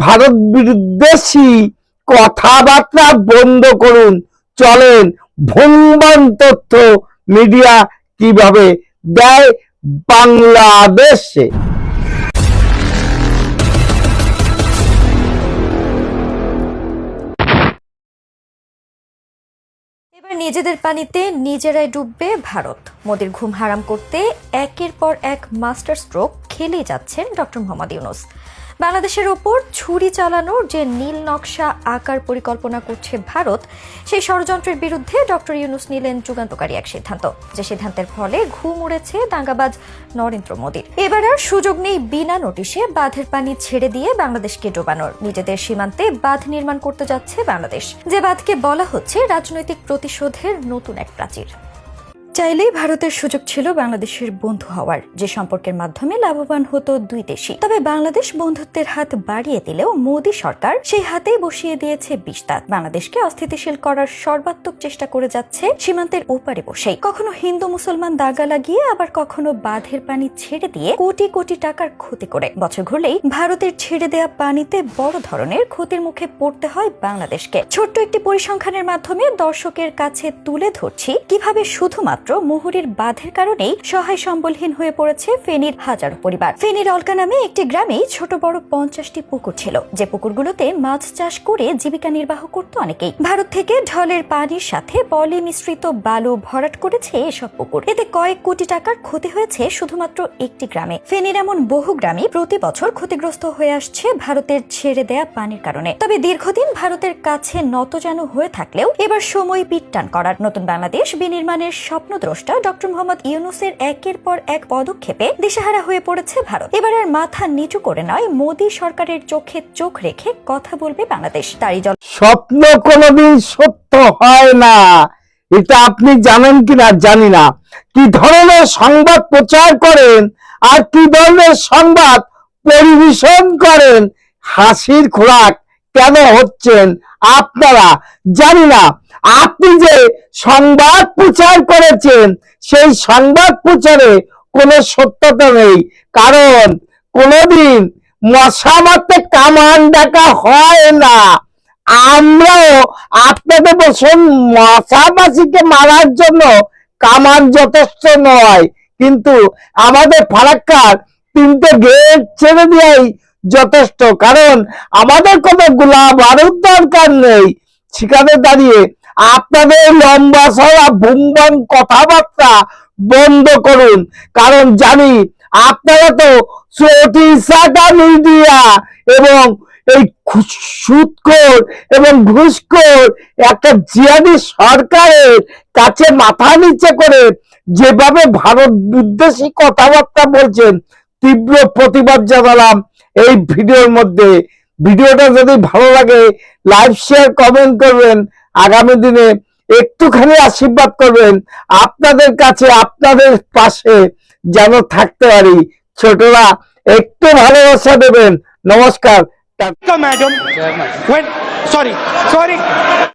ভারত বিদ্বেষী কথাবার্তা বন্ধ করুন। চলেন ভঙ্গমান তথ্য মিডিয়া কীভাবে দেয় বাংলাদেশে? এবার নিজেদের পানিতে নিজেরাই ডুববে ভারত। মোদির ঘুম হারাম করতে একের পর এক মাস্টার স্ট্রোক খেলেই যাচ্ছেন ডক্টর মোহাম্মদ ইউনুস। বাংলাদেশের ওপর ছুরি চালানোর যে নীল নকশা আকার পরিকল্পনা করছে ভারত, সেই ষড়যন্ত্রের বিরুদ্ধে ডক্টর ইউনুস নিলেন যুগান্তকারী এক সিদ্ধান্ত। যে সিদ্ধান্তের ফলে ঘুম উড়েছে দাঙ্গাবাজ নরেন্দ্র মোদীর। এবার আর সুযোগ নেই বিনা নোটিশে বাঁধের পানি ছেড়ে দিয়ে বাংলাদেশকে ডোবানোর। নিজেদের সীমান্তে বাঁধ নির্মাণ করতে যাচ্ছে বাংলাদেশ। যে বাঁধকে বলা হচ্ছে রাজনৈতিক প্রতিশোধের নতুন এক প্রাচীর। চাইলেই ভারতের সুযোগ ছিল বাংলাদেশের বন্ধু হওয়ার। যে সম্পর্কের মাধ্যমে লাভবান হতো দুই দেশই। তবে বাংলাদেশ বন্ধুত্বের হাত বাড়িয়ে দিলেও মোদী সরকার সেই হাতেই বসিয়ে দিয়েছে বিস্তার বাংলাদেশকে অস্থিতিশীল করার সর্বাত্মক চেষ্টা করে যাচ্ছে সীমান্তের ওপারে বসেই। কখনো হিন্দু মুসলমান দাগা লাগিয়ে, আবার কখনো বাঁধের পানি ছেড়ে দিয়ে কোটি কোটি টাকার ক্ষতি করে। বছর ঘুরলেই ভারতের ছেড়ে দেয়া পানিতে বড় ধরনের ক্ষতির মুখে পড়তে হয় বাংলাদেশকে। ছোট্ট একটি পরিসংখ্যানের মাধ্যমে দর্শকের কাছে তুলে ধরছি, কীভাবে শুধুমাত্র মুহুরীর বাঁধের কারণেই সহায় সম্বলহীন হয়ে পড়েছে ফেনীর হাজারো পরিবার। ফেনীর অলকা নামে একটি গ্রামে ছোট বড় পঞ্চাশটি পুকুর ছিল। যে পুকুরগুলোতে মাছ চাষ করে জীবিকা নির্বাহ করত অনেকেই। ভারত থেকে ঢলের পানির সাথে পলি মিশ্রিত বালু ভরাট করেছে এসব পুকুর। এতে কয়েক কোটি টাকার ক্ষতি হয়েছে শুধুমাত্র একটি গ্রামে। ফেনীর এমন বহু গ্রামে প্রতি বছর ক্ষতিগ্রস্ত হয়ে আসছে ভারতের ছেড়ে দেয়া পানির কারণে। তবে দীর্ঘদিন ভারতের কাছে নতজানু হয়ে থাকলেও এবার সময় পিটটান করার। নতুন বাংলাদেশ বিনির্মাণের স্বপ্নদ্রষ্টা ডক্টর মোহাম্মদ ইউনুসের একের পর এক পদক্ষেপে দিশেহারা হয়ে পড়েছে ভারত। এবার আর মাথা নিচু করে নয়, মোদী সরকারের চোখে চোখ রেখে কথা বলবে বাংলাদেশ। তারই জল স্বপ্ন কোনোদিন সত্য হয় না। এটা আপনি জানেন কিনা জানি না। কি ধরনের সংবাদ প্রচার করেন আর কি ধরনের সংবাদ পরিবেশন করেন, হাসির খোরাক কেন হচ্ছেন আপনারা জানি না। আপনি যে সংবাদ প্রচার করেছেন, সেই সংবাদ প্রচারে কোনো সত্যতা নেই। কারণ কোনোদিন মশা মারতে কামান ডাকা হয় না। আমরাও আপনাদের বসুন মশামাছিকে মারার জন্য কামান যথেষ্ট নয়। কিন্তু আমাদের ফারাক্কার তিনটে গেট ছেড়ে দেওয়াই যথেষ্ট। কারণ আমাদের কোনো গোলা বারুদ দরকার নেই। সেখানে দাঁড়িয়ে আপনাদের লম্বা সরা বুমবাম কথাবার্তা বন্ধ করুন। কারণ জানি আপনারা তো মিডিয়া এবং এই সুদখোর এবং ঘুষখোর একটা জিয়াদি সরকারের কাছে মাথা নিচে করে যেভাবে ভারত বিদ্বেষী কথাবার্তা বলছেন, তীব্র প্রতিবাদ জানালাম এই ভিডিওর মধ্যে। ভিডিওটা যদি ভালো লাগে লাইভ শেয়ার কমেন্ট করবেন। আগামী দিনে একটুখানি আশীর্বাদ করবেন। আপনাদের কাছে আপনাদের পাশে যেন থাকতে পারি। ছোটরা একটু ভালোবাসা দেবেন। নমস্কার। Madam sorry sorry.